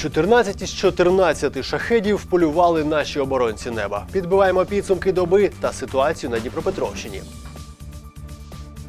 14 із 14 шахедів полювали наші оборонці неба. Підбиваємо підсумки доби та ситуацію на Дніпропетровщині.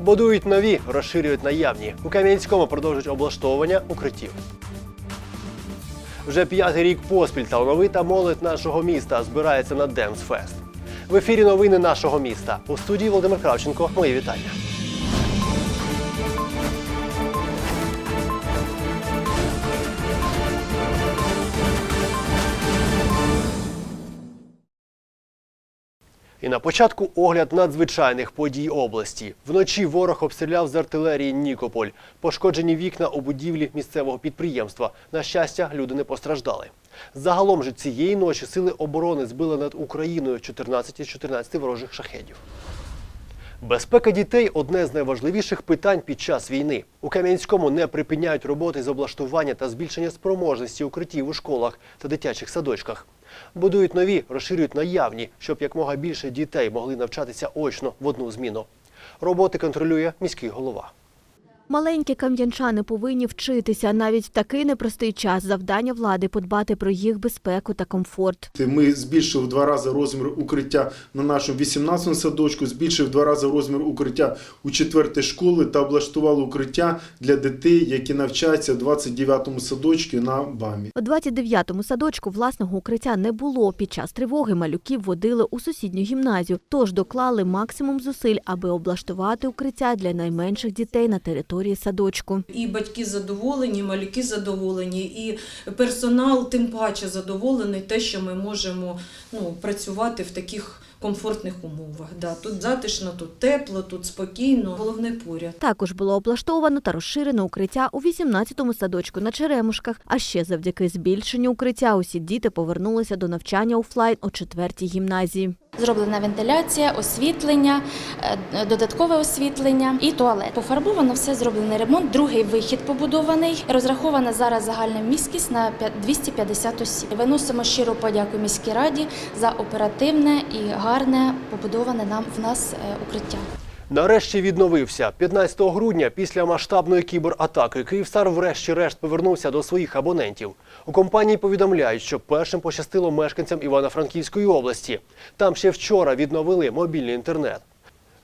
Будують нові, розширюють наявні. У Кам'янському продовжують облаштовування укриттів. Вже п'ятий рік поспіль талановита молодь нашого міста збирається на Демсфест. В ефірі новини нашого міста. У студії Володимир Кравченко. Мої вітання. І на початку огляд надзвичайних подій області. Вночі ворог обстріляв з артилерії Нікополь. Пошкоджені вікна у будівлі місцевого підприємства. На щастя, люди не постраждали. Загалом же цієї ночі сили оборони збили над Україною 14 із 14 ворожих шахедів. Безпека дітей одне з найважливіших питань під час війни. У Кам'янському не припиняють роботи з облаштування та збільшення спроможності укриттів у школах та дитячих садочках. Будують нові, розширюють наявні, щоб якмога більше дітей могли навчатися очно в одну зміну. Роботи контролює міський голова. Маленькі кам'янчани повинні вчитися навіть в такий непростий час. Завдання влади подбати про їх безпеку та комфорт. Ми збільшили в два рази розмір укриття на нашому 18 садочку, збільшили в два рази розмір укриття у 4 школи та облаштували укриття для дітей, які навчаються в 29 садочку на БАМі. У 29-му садочку власного укриття не було. Під час тривоги малюків водили у сусідню гімназію, тож доклали максимум зусиль, аби облаштувати укриття для найменших дітей на території садочку. І батьки задоволені, і малюки задоволені, і персонал тим паче задоволений, те, що ми можемо ну, працювати в таких комфортних умовах. Да, тут затишно, тут тепло, тут спокійно, головне поряд. Також було облаштовано та розширено укриття у 18-му садочку на Черемушках. А ще завдяки збільшенню укриття усі діти повернулися до навчання офлайн у четвертій гімназії. Зроблена вентиляція, освітлення, е, додаткове освітлення і туалет. Пофарбовано все зроблений ремонт. Другий вихід побудований. Розрахована зараз загальна міськість на п'я- 250 осіб. Виносимо щиру подяку міській раді за оперативне і гарне побудоване нам в нас е, укриття. Нарешті відновився. 15 грудня після масштабної кібератаки Київстар врешті-решт повернувся до своїх абонентів. У компанії повідомляють, що першим пощастило мешканцям Івано-Франківської області. Там ще вчора відновили мобільний інтернет.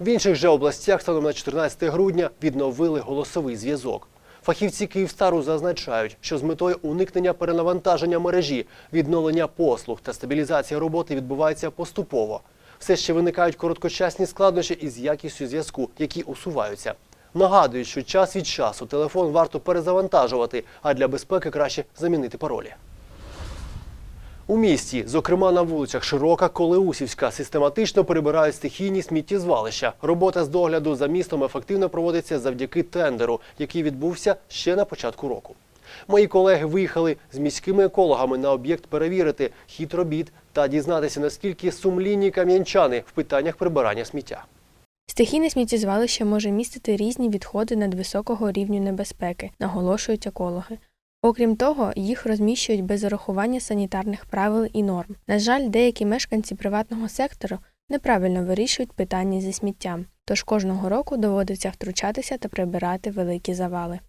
В інших же областях станом на 14 грудня відновили голосовий зв'язок. Фахівці Київстару зазначають, що з метою уникнення перенавантаження мережі, відновлення послуг та стабілізація роботи відбувається поступово. Все ще виникають короткочасні складнощі із якістю зв'язку, які усуваються. Нагадують, що час від часу телефон варто перезавантажувати, а для безпеки краще замінити паролі. У місті, зокрема на вулицях Широка, Колеусівська, систематично прибирають стихійні сміттєзвалища. Робота з догляду за містом ефективно проводиться завдяки тендеру, який відбувся ще на початку року. Мої колеги виїхали з міськими екологами на об'єкт перевірити хід робіт та дізнатися, наскільки сумлінні кам'янчани в питаннях прибирання сміття. Стихійне сміттєзвалище може містити різні відходи надвисокого рівню небезпеки, наголошують екологи. Окрім того, їх розміщують без урахування санітарних правил і норм. На жаль, деякі мешканці приватного сектору неправильно вирішують питання зі сміттям, тож кожного року доводиться втручатися та прибирати великі завали.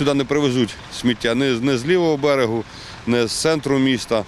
Сюди не привезуть сміття не, з- лівого берегу, не з центру міста.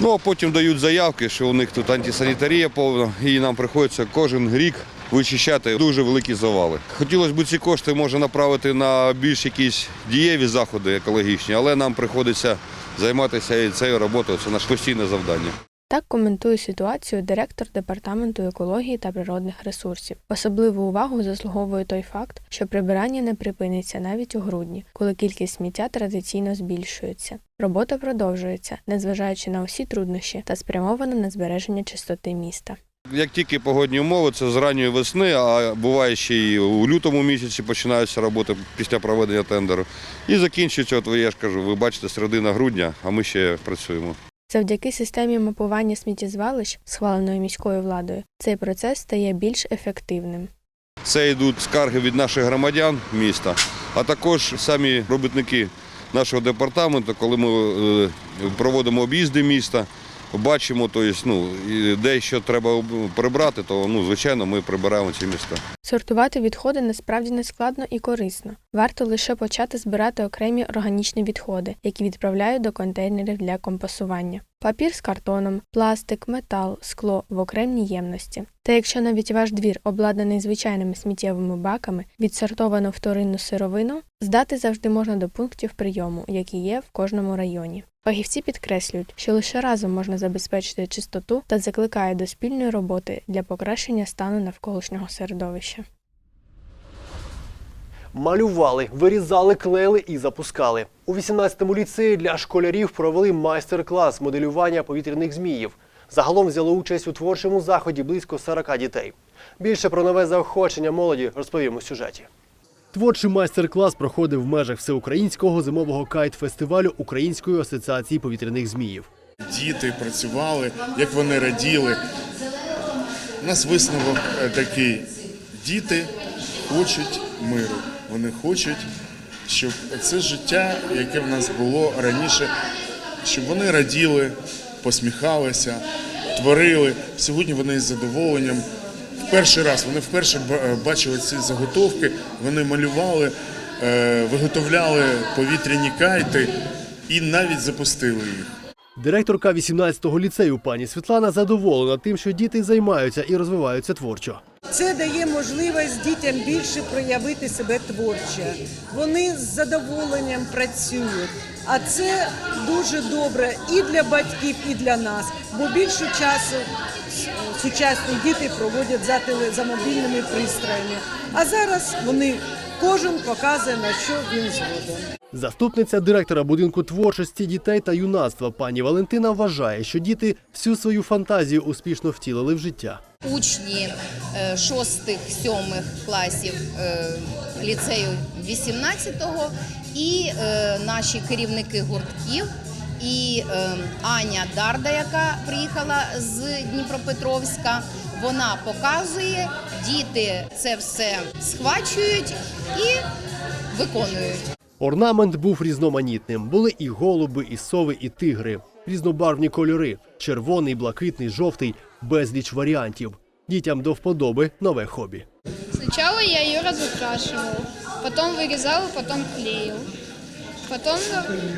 Ну а потім дають заявки, що у них тут антисанітарія повна, і нам приходиться кожен рік вичищати дуже великі завали. Хотілося б ці кошти може направити на більш якісь дієві заходи екологічні, але нам приходиться займатися і цією роботою. Це наше постійне завдання. Так коментує ситуацію директор департаменту екології та природних ресурсів. Особливу увагу заслуговує той факт, що прибирання не припиниться навіть у грудні, коли кількість сміття традиційно збільшується. Робота продовжується, незважаючи на усі труднощі та спрямована на збереження чистоти міста. Як тільки погодні умови, це з ранньої весни, а буває ще і у лютому місяці починаються роботи після проведення тендеру. І закінчується, от я ж кажу, ви бачите, середина грудня, а ми ще працюємо. Завдяки системі мапування сміттєзвалищ, схваленої міською владою, цей процес стає більш ефективним. Це йдуть скарги від наших громадян міста, а також самі робітники нашого департаменту, коли ми е, проводимо об'їзди міста, бачимо, то є, ну, де що треба прибрати, то ну, звичайно ми прибираємо ці міста. Сортувати відходи насправді не складно і корисно. Варто лише почати збирати окремі органічні відходи, які відправляють до контейнерів для компостування. Папір з картоном, пластик, метал, скло в окремій ємності. Та якщо навіть ваш двір обладнаний звичайними сміттєвими баками, відсортовану вторинну сировину, здати завжди можна до пунктів прийому, які є в кожному районі. Фахівці підкреслюють, що лише разом можна забезпечити чистоту та закликають до спільної роботи для покращення стану навколишнього середовища. Малювали, вирізали, клеїли і запускали. У 18-му ліцеї для школярів провели майстер-клас моделювання повітряних зміїв. Загалом взяли участь у творчому заході близько 40 дітей. Більше про нове заохочення молоді розповім у сюжеті. Творчий майстер-клас проходив в межах всеукраїнського зимового кайт-фестивалю Української асоціації повітряних зміїв. діти працювали, як вони раділи. У нас висновок е, такий: діти хочуть миру. Вони хочуть, щоб це життя, яке в нас було раніше, щоб вони раділи, посміхалися, творили. Сьогодні вони з задоволенням. Перший раз вони вперше е, бачили ці заготовки, вони малювали, е, виготовляли повітряні кайти і навіть запустили їх. Директорка 18-го ліцею пані Світлана задоволена тим, що діти займаються і розвиваються творчо. Це дає можливість дітям більше проявити себе творчо. Вони з задоволенням працюють. А це дуже добре і для батьків, і для нас, бо більше часу сучасні діти проводять за, теле, за мобільними пристроями. А зараз вони кожен показує на що він згоден. Заступниця директора будинку творчості дітей та юнацтва пані Валентина вважає, що діти всю свою фантазію успішно втілили в життя. учні е, шостих, сьомих класів е, ліцею 18-го і е, наші керівники гуртків. І е, Аня Дарда, яка приїхала з Дніпропетровська, вона показує, діти це все схвачують і виконують. Орнамент був різноманітним. Були і голуби, і сови, і тигри. Різнобарвні кольори: червоний, блакитний, жовтий, безліч варіантів. Дітям до вподоби нове хобі. Сначала я ее разукрашивал, потом вырезал, потом клеил. Потом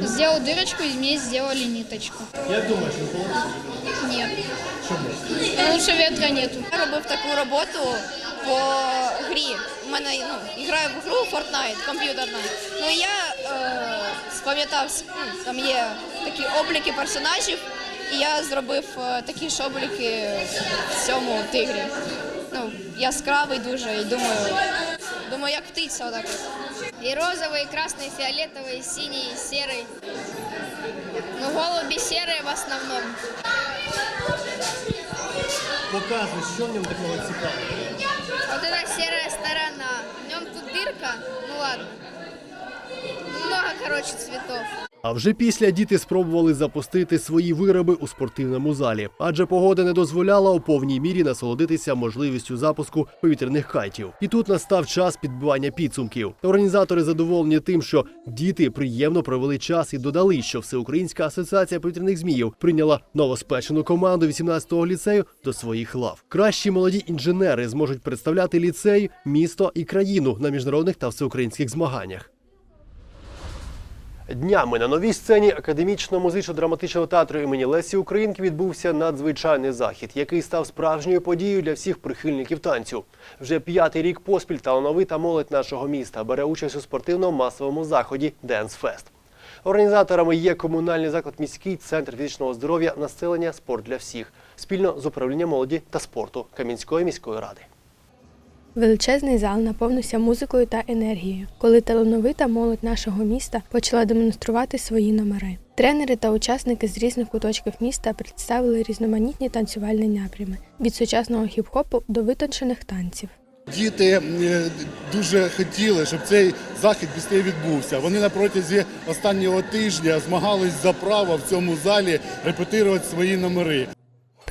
сделал дырочку и мне сделали ниточку. Як думаєш, Нет. Потому что ветра нету. Я робив таку роботу по грі. У мене ну, граю в гру Fortnite, комп'ютерна. Ну і я е, спам'ятав, ну, там є такі обліки персонажів, і я зробив е, такі ж обліки в цьому тигрі. Ну, яскравий дуже, і думаю, думаю, як птиця отак. от. И розовый, и красный, и фиолетовый, и синий, и серый. Ну, голуби серые в основном. Показуй, що в ньому такого цікавого. Вот эта серая сторона. В нем тут дырка. Ну ладно. Много, короче, цветов. А вже після діти спробували запустити свої вироби у спортивному залі, адже погода не дозволяла у повній мірі насолодитися можливістю запуску повітряних кайтів. І тут настав час підбивання підсумків. Організатори задоволені тим, що діти приємно провели час і додали, що Всеукраїнська асоціація повітряних зміїв прийняла новоспечену команду 18-го ліцею до своїх лав. Кращі молоді інженери зможуть представляти ліцей, місто і країну на міжнародних та всеукраїнських змаганнях. Днями на новій сцені академічного музично-драматичного театру імені Лесі Українки відбувся надзвичайний захід, який став справжньою подією для всіх прихильників танцю. Вже п'ятий рік поспіль талановита молодь нашого міста бере участь у спортивному масовому заході Денс Фест. Організаторами є комунальний заклад міський центр фізичного здоров'я населення Спорт для всіх спільно з управлінням молоді та спорту Кам'янської міської ради. Величезний зал наповнився музикою та енергією, коли талановита молодь нашого міста почала демонструвати свої номери. Тренери та учасники з різних куточків міста представили різноманітні танцювальні напрями від сучасного хіп-хопу до витончених танців. Діти е, дуже хотіли, щоб цей захід після відбувся. Вони на протязі останнього тижня змагались за право в цьому залі репетирувати свої номери.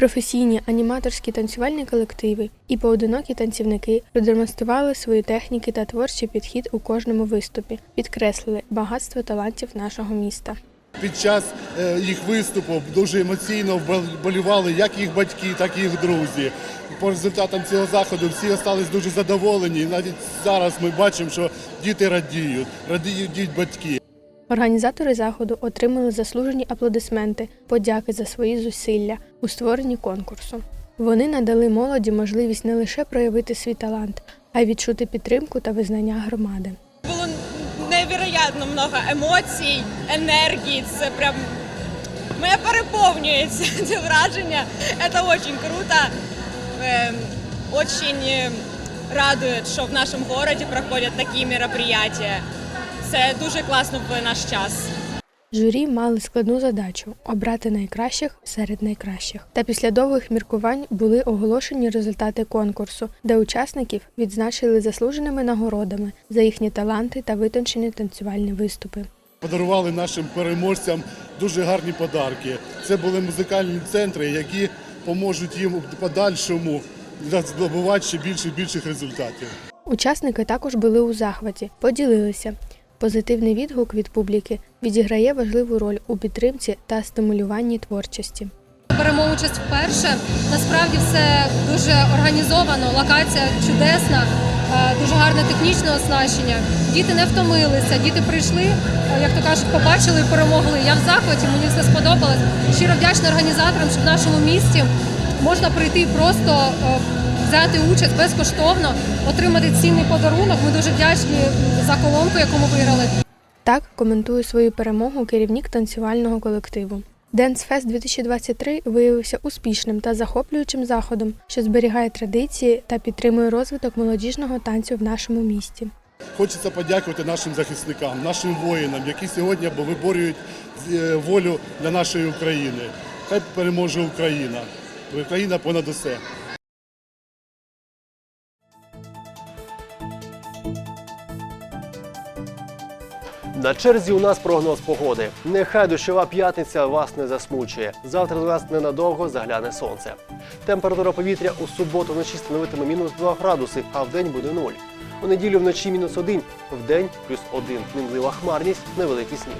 Професійні аніматорські танцювальні колективи і поодинокі танцівники продемонстрували свої техніки та творчий підхід у кожному виступі, підкреслили багатство талантів нашого міста. під час е, їх виступу дуже емоційно вболівали як їх батьки, так і їх друзі. По результатам цього заходу всі залишились дуже задоволені. Навіть зараз ми бачимо, що діти радіють, радіють батьки. Організатори заходу отримали заслужені аплодисменти, подяки за свої зусилля у створенні конкурсу. Вони надали молоді можливість не лише проявити свій талант, а й відчути підтримку та визнання громади. Було невероятно много емоцій, енергії. Це прям мене переповнюється це враження. Це дуже круто. Ем, Очень радує, що в нашому місті проходять такі мероприятия. Це дуже класно в наш час. Журі мали складну задачу обрати найкращих серед найкращих. Та після довгих міркувань були оголошені результати конкурсу, де учасників відзначили заслуженими нагородами за їхні таланти та витончені танцювальні виступи. Подарували нашим переможцям дуже гарні подарки. Це були музикальні центри, які поможуть їм у подальшому здобувати ще більше і більших результатів. Учасники також були у захваті, поділилися. Позитивний відгук від публіки відіграє важливу роль у підтримці та стимулюванні творчості. Беремо участь вперше. Насправді все дуже організовано, локація чудесна, е, дуже гарне технічне оснащення. Діти не втомилися, діти прийшли, е, як то кажуть, побачили і перемогли. Я в захваті, мені все сподобалось. Щиро вдячна організаторам, що в нашому місті можна прийти і просто е, взяти участь безкоштовно, отримати цінний подарунок. Ми дуже вдячні за колонку, яку ми виграли. Так коментує свою перемогу керівник танцювального колективу. Dance Fest 2023 виявився успішним та захоплюючим заходом, що зберігає традиції та підтримує розвиток молодіжного танцю в нашому місті. Хочеться подякувати нашим захисникам, нашим воїнам, які сьогодні виборюють е, волю для нашої України. Хай переможе Україна. Україна понад усе. На черзі у нас прогноз погоди. Нехай дощова п'ятниця вас не засмучує. Завтра до нас ненадовго загляне сонце. Температура повітря у суботу вночі становитиме мінус 2 градуси, а вдень буде 0. У неділю вночі мінус 1, вдень плюс 1. Мінлива хмарність, невеликий сніг.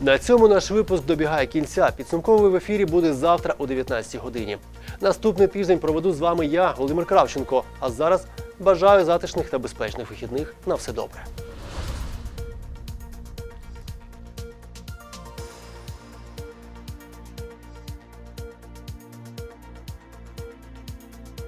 На цьому наш випуск добігає кінця. Підсумковий в ефірі буде завтра о 19 годині. Наступний тиждень проведу з вами я, Володимир Кравченко. А зараз бажаю затишних та безпечних вихідних. На все добре.